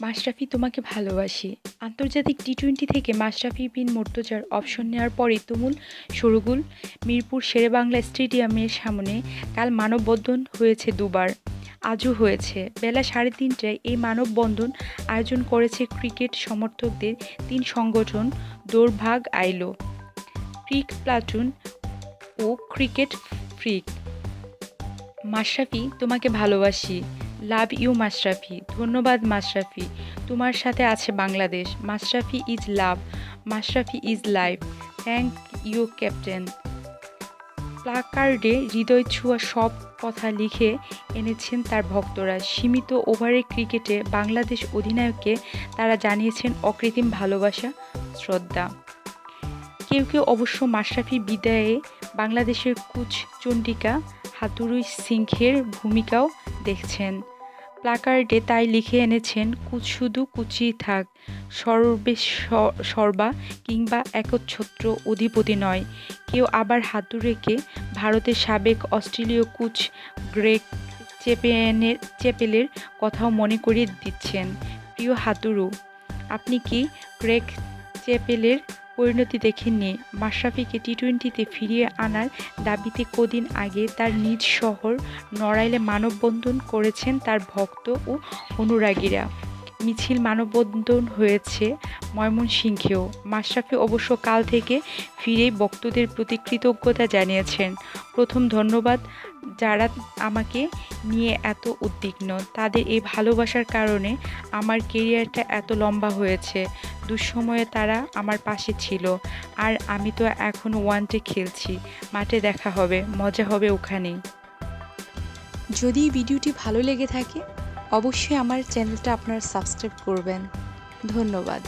মাশরাফি তোমাকে ভালোবাসি। আন্তর্জাতিক টি টোয়েন্টি থেকে মাশরাফি বিন মুর্তজার অপশন নেওয়ার পরে তুমুল শোরগোল। মিরপুর শেরেবাংলা স্টেডিয়ামের সামনে কাল মানববন্ধন হয়েছে দুবার। আজও হয়েছে। বেলা সাড়ে তিনটায় এই মানববন্ধন আয়োজন করেছে ক্রিকেট সমর্থকদের তিন সংগঠন, দৌড়ভাগ, আইলো। ক্রিক প্লাটুন ও ক্রিকেট ফ্রিক। মাশরাফি তোমাকে ভালোবাসি। Love you, Mashrafi. ধন্যবাদ, মাশরাফি। তোমার সাথে আছে Bangladesh. Mashrafi is love, Mashrafi is life. Thank you, captain. প্লাকার্ডে হৃদয় ছোঁয়া সব কথা লিখে এনেছেন তার ভক্তরা। সীমিত ওভারের ক্রিকেটে বাংলাদেশ অধিনায়ককে তারা জানিয়েছেন অকৃত্রিম ভালোবাসা, শ্রদ্ধা। কেউ কেউ অবশ্য মাশরাফি বিদায়ে বাংলাদেশের কুচ চণ্ডিকা হাতুরুই সিংহের ভূমিকাও দেখছেন। প্লাকার্ডে তাই লিখে এনেছেন শুধু কুচি থাক সর্বে সর্বা কিংবা একচ্ছত্র অধিপতি নয়। কেউ আবার হাতুড়েকে ভারতের সাবেক অস্ট্রেলীয় কুচ গ্রেগ চেপেনের, চেপেলের কথাও মনে করিয়ে দিচ্ছেন। প্রিয় হাতুরু, আপনি কি গ্রেগ চেপেলের পরিণতি দেখেননি। মাশরাফিকে টি টোয়েন্টিতে ফিরিয়ে আনার দাবিতে কদিন আগে তার নিজ শহর নড়াইলে মানববন্ধন করেছেন তার ভক্ত ও অনুরাগীরা। মিছিল মানববন্ধন হয়েছে ময়মনসিংহেও। মাশরাফি অবশ্য কাল থেকে ফিরেই ভক্তদের প্রতি কৃতজ্ঞতা জানিয়েছেন। প্রথম ধন্যবাদ যারা আমাকে নিয়ে এত উদ্বিগ্ন। তাদের এই ভালোবাসার কারণে আমার কেরিয়ারটা এত লম্বা হয়েছে। দুঃসময়ে তারা আমার পাশে ছিল। আর আমি তো এখন ওয়ানডে খেলছি। মাঠে দেখা হবে, মজা হবে ওখানেই। যদি ভিডিওটি ভালো লেগে থাকে, অবশ্যই আমার চ্যানেলটা আপনারা সাবস্ক্রাইব করবেন। ধন্যবাদ।